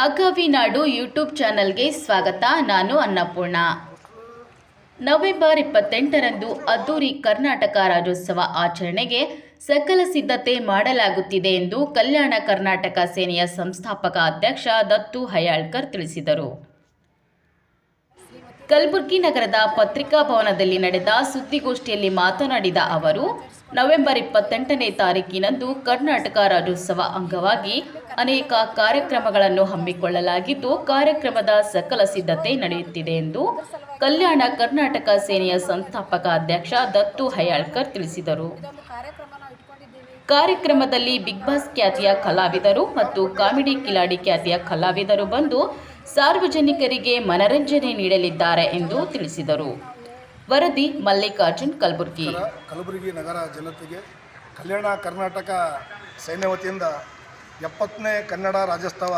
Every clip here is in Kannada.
ಅಗ್ಗವಿ ನಾಡು ಯೂಟ್ಯೂಬ್ ಚಾನಲ್ಗೆ ಸ್ವಾಗತ. ನಾನು ಅನ್ನಪೂರ್ಣ. ನವೆಂಬರ್ ಇಪ್ಪತ್ತೆಂಟರಂದು ಅದ್ದೂರಿ ಕರ್ನಾಟಕ ರಾಜ್ಯೋತ್ಸವ ಆಚರಣೆಗೆ ಸಕಲ ಸಿದ್ಧತೆ ಮಾಡಲಾಗುತ್ತಿದೆ ಎಂದು ಕಲ್ಯಾಣ ಕರ್ನಾಟಕ ಸೇನೆಯ ಸಂಸ್ಥಾಪಕ ಅಧ್ಯಕ್ಷ ದತ್ತು ಹಯಾಳ್ಕರ್ ತಿಳಿಸಿದರು. ಕಲಬುರಗಿ ನಗರದ ಪತ್ರಿಕಾ ಭವನದಲ್ಲಿ ನಡೆದ ಸುದ್ದಿಗೋಷ್ಠಿಯಲ್ಲಿ ಮಾತನಾಡಿದ ಅವರು ನವೆಂಬರ್ ಇಪ್ಪತ್ತೆಂಟನೇ ತಾರೀಕಿನಂದು ಕರ್ನಾಟಕ ರಾಜ್ಯೋತ್ಸವ ಅಂಗವಾಗಿ ಅನೇಕ ಕಾರ್ಯಕ್ರಮಗಳನ್ನು ಹಮ್ಮಿಕೊಳ್ಳಲಾಗಿದ್ದು, ಕಾರ್ಯಕ್ರಮದ ಸಕಲ ಸಿದ್ಧತೆ ನಡೆಯುತ್ತಿದೆ ಎಂದು ಕಲ್ಯಾಣ ಕರ್ನಾಟಕ ಸೇನೆಯ ಸಂಸ್ಥಾಪಕ ಅಧ್ಯಕ್ಷ ದತ್ತು ಹಯಾಳ್ಕರ್ ತಿಳಿಸಿದರು. ಕಾರ್ಯಕ್ರಮದಲ್ಲಿ ಬಿಗ್ ಬಾಸ್ ಖ್ಯಾತಿಯ ಕಲಾವಿದರು ಮತ್ತು ಕಾಮಿಡಿ ಕಿಲಾಡಿ ಖ್ಯಾತಿಯ ಕಲಾವಿದರು ಬಂದು ಸಾರ್ವಜನಿಕರಿಗೆ ಮನರಂಜನೆ ನೀಡಲಿದ್ದಾರೆ ಎಂದು ತಿಳಿಸಿದರು. ವರದಿ ಮಲ್ಲಿಕಾರ್ಜುನ್ ಕಲಬುರ್ಗಿ. ಕಲಬುರಗಿ ನಗರ ಜನತೆಗೆ ಕಲ್ಯಾಣ ಕರ್ನಾಟಕ ಸೈನ್ಯ ವತಿಯಿಂದ ಎಪ್ಪತ್ತನೇ ಕನ್ನಡ ರಾಜ್ಯೋತ್ಸವ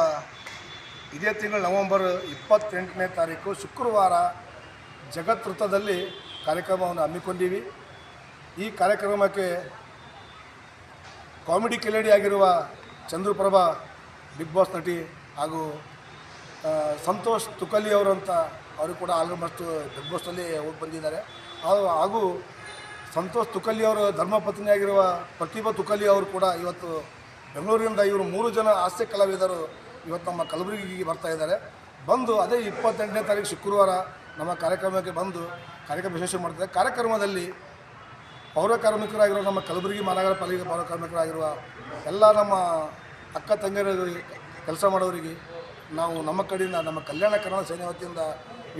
ಇದೇ ತಿಂಗಳು ನವೆಂಬರ್ ಇಪ್ಪತ್ತೆಂಟನೇ ತಾರೀಕು ಶುಕ್ರವಾರ ಜಗತ್ ವೃತ್ತದಲ್ಲಿ ಕಾರ್ಯಕ್ರಮವನ್ನು ಹಮ್ಮಿಕೊಂಡಿವಿ. ಈ ಕಾರ್ಯಕ್ರಮಕ್ಕೆ ಕಾಮಿಡಿ ಕಿಲಾಡಿ ಆಗಿರುವ ಚಂದ್ರಪ್ರಭಾ, ಬಿಗ್ ಬಾಸ್ ನಟಿ ಹಾಗೂ ಸಂತೋಷ್ ತುಕಲಿ ಅವರು ಅಂತ ಅವರು ಕೂಡ ಆಲ್ಮೋಸ್ಟ್ ಬಿಗ್ ಬಾಸ್ನಲ್ಲಿ ಹೋಗಿ ಬಂದಿದ್ದಾರೆ. ಹಾಗೂ ಹಾಗೂ ಸಂತೋಷ್ ತುಕಲಿ ಅವರು ಧರ್ಮಪತ್ನಿಯಾಗಿರುವ ಪ್ರತಿಭಾ ತುಕಲಿ ಅವರು ಕೂಡ ಇವತ್ತು ಬೆಂಗಳೂರಿನಿಂದ ಇವರು ಮೂರು ಜನ ಹಾಸ್ಯ ಕಲಾವಿದರು ಇವತ್ತು ನಮ್ಮ ಕಲಬುರಗಿಗೆ ಬರ್ತಾ ಇದ್ದಾರೆ. ಬಂದು ಅದೇ ಇಪ್ಪತ್ತೆಂಟನೇ ತಾರೀಕು ಶುಕ್ರವಾರ ನಮ್ಮ ಕಾರ್ಯಕ್ರಮಕ್ಕೆ ಬಂದು ಕಾರ್ಯಕ್ರಮ ವಿಶೇಷ ಮಾಡ್ತಾರೆ. ಕಾರ್ಯಕ್ರಮದಲ್ಲಿ ಪೌರ ಕಾರ್ಮಿಕರಾಗಿರುವ ನಮ್ಮ ಕಲಬುರಗಿ ಮಹಾನಗರ ಪಾಲಿಕೆ ಪೌರ ಕಾರ್ಮಿಕರಾಗಿರುವ ಎಲ್ಲ ನಮ್ಮ ಅಕ್ಕ ತಂಗಿಯರಿಗೆ ಕೆಲಸ ಮಾಡೋರಿಗೆ ನಾವು ನಮ್ಮ ಕಡೆಯಿಂದ, ನಮ್ಮ ಕಲ್ಯಾಣ ಕನ್ನಡ ಸೇನೆ ವತಿಯಿಂದ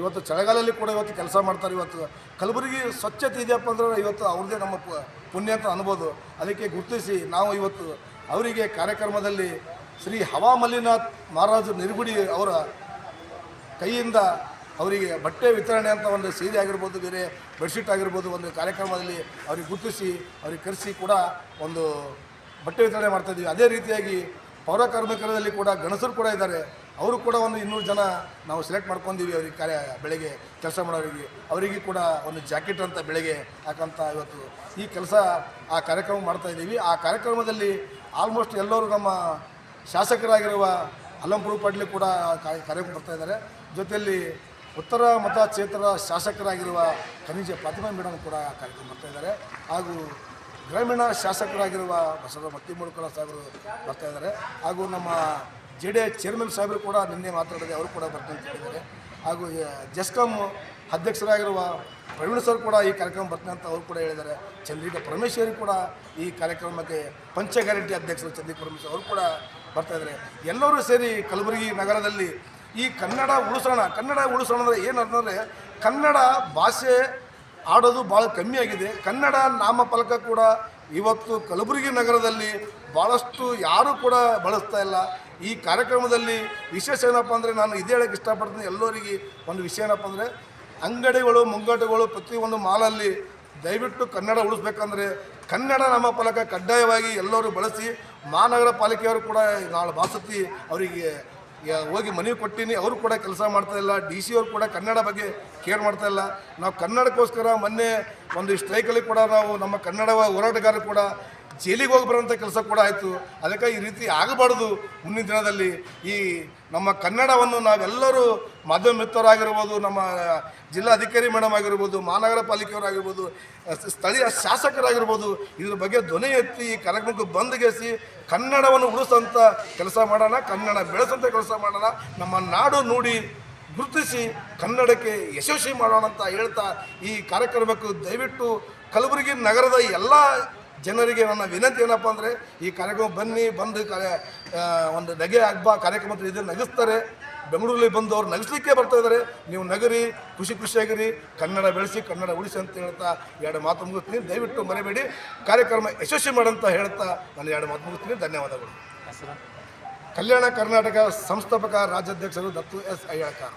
ಇವತ್ತು ಚಳಿಗಾಲದಲ್ಲಿ ಕೂಡ ಇವತ್ತು ಕೆಲಸ ಮಾಡ್ತಾರೆ. ಇವತ್ತು ಕಲಬುರಗಿ ಸ್ವಚ್ಛತೆ ಇದೆಯಪ್ಪ ಅಂದ್ರೆ ಇವತ್ತು ಅವ್ರದ್ದೇ ನಮ್ಮ ಪುಣ್ಯ ಅಂತ ಅನ್ಬೋದು. ಅದಕ್ಕೆ ಗುರುತಿಸಿ ನಾವು ಇವತ್ತು ಅವರಿಗೆ ಕಾರ್ಯಕ್ರಮದಲ್ಲಿ ಶ್ರೀ ಹವಾ ಮಲ್ಲಿನಾಥ್ ಮಹಾರಾಜ ನಿರ್ಗುಡಿ ಅವರ ಕೈಯಿಂದ ಅವರಿಗೆ ಬಟ್ಟೆ ವಿತರಣೆ ಅಂತ ಒಂದು ಸೀರೆ ಆಗಿರ್ಬೋದು, ಬೇರೆ ಬೆಡ್ಶೀಟ್ ಆಗಿರ್ಬೋದು ಒಂದು ಕಾರ್ಯಕ್ರಮದಲ್ಲಿ ಅವ್ರಿಗೆ ಗುರುತಿಸಿ, ಅವ್ರಿಗೆ ಕರೆಸಿ ಕೂಡ ಒಂದು ಬಟ್ಟೆ ವಿತರಣೆ ಮಾಡ್ತಾಯಿದ್ದೀವಿ ಅದೇ ರೀತಿಯಾಗಿ ಪೌರ ಕಾರ್ಮಿಕರಲ್ಲಿ ಕೂಡ ಗಣಸರು ಕೂಡ ಇದ್ದಾರೆ. ಅವರು ಕೂಡ ಒಂದು ಇನ್ನೂರು ಜನ ನಾವು ಸೆಲೆಕ್ಟ್ ಮಾಡ್ಕೊಂಡಿವಿ ಅವ್ರಿಗೆ ಕಾರ್ಯ ಬೆಳಗ್ಗೆ ಕೆಲಸ ಮಾಡೋರಿಗೆ. ಅವರಿಗೆ ಕೂಡ ಒಂದು ಜಾಕೆಟ್ ಅಂತ ಬೆಳಗ್ಗೆ ಹಾಕಂತ ಇವತ್ತು ಈ ಕೆಲಸ ಆ ಕಾರ್ಯಕ್ರಮ ಮಾಡ್ತಾ ಇದ್ದೀವಿ. ಆ ಕಾರ್ಯಕ್ರಮದಲ್ಲಿ ಆಲ್ಮೋಸ್ಟ್ ಎಲ್ಲರೂ ನಮ್ಮ ಶಾಸಕರಾಗಿರುವ ಅಲ್ಲಂಪುರ ಪಾಟೀಲ್ ಕೂಡ ಕಾರ್ಯಕ್ರಮ ಬರ್ತಾ ಇದ್ದಾರೆ. ಜೊತೆಯಲ್ಲಿ ಉತ್ತರ ಮತ ಕ್ಷೇತ್ರದ ಶಾಸಕರಾಗಿರುವ ಖನಿಜ ಪ್ರತಿಮಾ ಮೇಡಮ್ ಕೂಡ ಕಾರ್ಯಕ್ರಮ ಬರ್ತಾ ಇದ್ದಾರೆ. ಹಾಗೂ ಗ್ರಾಮೀಣ ಶಾಸಕರಾಗಿರುವ ಬಸವ ಮತ್ತಿಮೂಡುಕರ ಸಾಹೇಬರು ಬರ್ತಾ ಇದ್ದಾರೆ. ಹಾಗೂ ನಮ್ಮ ಜೆ ಡಿ ಎಸ್ ಚೇರ್ಮನ್ ಸಾಹೇಬರು ಕೂಡ ನಿನ್ನೆ ಮಾತಾಡಿದೆ ಅವರು ಕೂಡ ಬರ್ತಾ ಅಂತ ಹೇಳಿದ್ದಾರೆ ಹಾಗೂ ಜೆಸ್ಕಾಮ್ ಅಧ್ಯಕ್ಷರಾಗಿರುವ ಪ್ರವೀಣ್ ಸರ್ ಕೂಡ ಈ ಕಾರ್ಯಕ್ರಮ ಬರ್ತಾನೆ ಅಂತ ಅವರು ಕೂಡ ಹೇಳಿದ್ದಾರೆ. ಚಂದ್ರಿಕಾ ಪರಮೇಶ್ವರಿ ಕೂಡ ಈ ಕಾರ್ಯಕ್ರಮಕ್ಕೆ ಪಂಚ ಗ್ಯಾರಂಟಿ ಅಧ್ಯಕ್ಷರು ಚಂದ್ರಿಕಾ ಪರಮೇಶ್ವರ್ ಅವರು ಕೂಡ ಬರ್ತಾ ಇದ್ದಾರೆ. ಎಲ್ಲರೂ ಸೇರಿ ಕಲಬುರಗಿ ನಗರದಲ್ಲಿ ಈ ಕನ್ನಡ ಉಳಿಸೋಣ. ಕನ್ನಡ ಉಳಿಸೋಣ ಅಂದರೆ ಏನು ಅಂತಂದರೆ ಕನ್ನಡ ಭಾಷೆ ಆಡೋದು ಭಾಳ ಕಮ್ಮಿ ಆಗಿದೆ. ಕನ್ನಡ ನಾಮಫಲಕ ಕೂಡ ಇವತ್ತು ಕಲಬುರಗಿ ನಗರದಲ್ಲಿ ಭಾಳಷ್ಟು ಯಾರೂ ಕೂಡ ಬಳಸ್ತಾ ಇಲ್ಲ. ಈ ಕಾರ್ಯಕ್ರಮದಲ್ಲಿ ವಿಶೇಷ ಏನಪ್ಪ ಅಂದರೆ ನಾನು ಇದೇ ಹೇಳಕ್ಕೆ ಇಷ್ಟಪಡ್ತೀನಿ ಎಲ್ಲರಿಗೆ ಒಂದು ವಿಷಯ ಏನಪ್ಪ ಅಂದರೆ ಅಂಗಡಿಗಳು ಮುಂಗಟ್ಟುಗಳು ಪ್ರತಿಯೊಂದು ಮಾಲಲ್ಲಿ ದಯವಿಟ್ಟು ಕನ್ನಡ ಉಳಿಸ್ಬೇಕಂದ್ರೆ ಕನ್ನಡ ನಾಮಫಲಕ ಕಡ್ಡಾಯವಾಗಿ ಎಲ್ಲರೂ ಬಳಸಿ ಮಹಾನಗರ ಪಾಲಿಕೆಯವರು ಕೂಡ ನಾಳೆ ಬಾಸತಿ ಅವರಿಗೆ ಹೋಗಿ ಮನವಿ ಕೊಟ್ಟಿನಿ, ಅವರು ಕೂಡ ಕೆಲಸ ಮಾಡ್ತಾ ಇಲ್ಲ, ಡಿ ಸಿ ಅವರು ಕೂಡ ಕನ್ನಡ ಬಗ್ಗೆ ಕೇರ್ ಮಾಡ್ತಾ ಇಲ್ಲ. ನಾವು ಕನ್ನಡಕ್ಕೋಸ್ಕರ ಮೊನ್ನೆ ಒಂದು ಸ್ಟ್ರೈಕಲ್ಲಿ ಕೂಡ ನಾವು ನಮ್ಮ ಕನ್ನಡ ಹೋರಾಟಗಾರರು ಕೂಡ ಜೈಲಿಗೆ ಹೋಗಿ ಬರುವಂಥ ಕೆಲಸ ಕೂಡ ಆಯಿತು. ಅದಕ್ಕೆ ಈ ರೀತಿ ಆಗಬಾರ್ದು ಮುಂದಿನ ದಿನದಲ್ಲಿ. ಈ ನಮ್ಮ ಕನ್ನಡವನ್ನು ನಾವೆಲ್ಲರೂ ಮಾಧ್ಯಮ ಮಿತ್ರರಾಗಿರ್ಬೋದು ನಮ್ಮ ಜಿಲ್ಲಾಧಿಕಾರಿ ಮೇಡಮ್ ಆಗಿರ್ಬೋದು, ಮಹಾನಗರ ಪಾಲಿಕೆಯವರಾಗಿರ್ಬೋದು, ಸ್ಥಳೀಯ ಶಾಸಕರಾಗಿರ್ಬೋದು, ಇದ್ರ ಬಗ್ಗೆ ಧ್ವನಿ ಎತ್ತಿ ಈ ಕಾರ್ಯಕ್ರಮಕ್ಕೆ ಬಂದ್ಗೆಸಿ ಕನ್ನಡವನ್ನು ಉಳಿಸೋಂಥ ಕೆಲಸ ಮಾಡೋಣ, ಕನ್ನಡ ಬೆಳೆಸೋಂಥ ಕೆಲಸ ಮಾಡೋಣ, ನಮ್ಮ ನಾಡು ನೋಡಿ ಗುರುತಿಸಿ ಕನ್ನಡಕ್ಕೆ ಯಶಸ್ವಿ ಮಾಡೋಣ ಅಂತ ಹೇಳ್ತಾ ಈ ಕಾರ್ಯಕ್ರಮಕ್ಕೆ ದಯವಿಟ್ಟು ಕಲಬುರಗಿ ನಗರದ ಎಲ್ಲ ಜನರಿಗೆ ನನ್ನ ವಿನಂತಿ ಏನಪ್ಪ ಅಂದರೆ ಈ ಕಾರ್ಯಕ್ರಮ ಬನ್ನಿ ಬಂದು ಕಾರ್ಯ ಒಂದು ನಗೆ ಹಬ್ಬ ಕಾರ್ಯಕ್ರಮ ಇದು ನಗಿಸ್ತಾರೆ. ಬೆಂಗಳೂರಲ್ಲಿ ಬಂದು ಅವ್ರು ನಗಿಸ್ಲಿಕ್ಕೆ ಬರ್ತಾ ಇದ್ದಾರೆ ನೀವು ನಗರಿ ಖುಷಿ ಖುಷಿಯಾಗಿರಿ ಕನ್ನಡ ಬೆಳೆಸಿ ಕನ್ನಡ ಉಳಿಸಿ ಅಂತ ಹೇಳ್ತಾ ಎರಡು ಮಾತು ಮುಗಿಸ್ತೀನಿ. ದಯವಿಟ್ಟು ಮರೆಬೇಡಿ. ಕಾರ್ಯಕ್ರಮ ಯಶಸ್ವಿ ಮಾಡಂತ ಹೇಳ್ತಾ ನಾನು ಎರಡು ಮಾತು ಮುಗಿಸ್ತೀನಿ. ಧನ್ಯವಾದಗಳು. ಕಲ್ಯಾಣ ಕರ್ನಾಟಕ ಸಂಸ್ಥಾಪಕ ರಾಜ್ಯಾಧ್ಯಕ್ಷರು ದತ್ತು ಎಸ್ ಅಯ್ಯಳ್ಕರ್.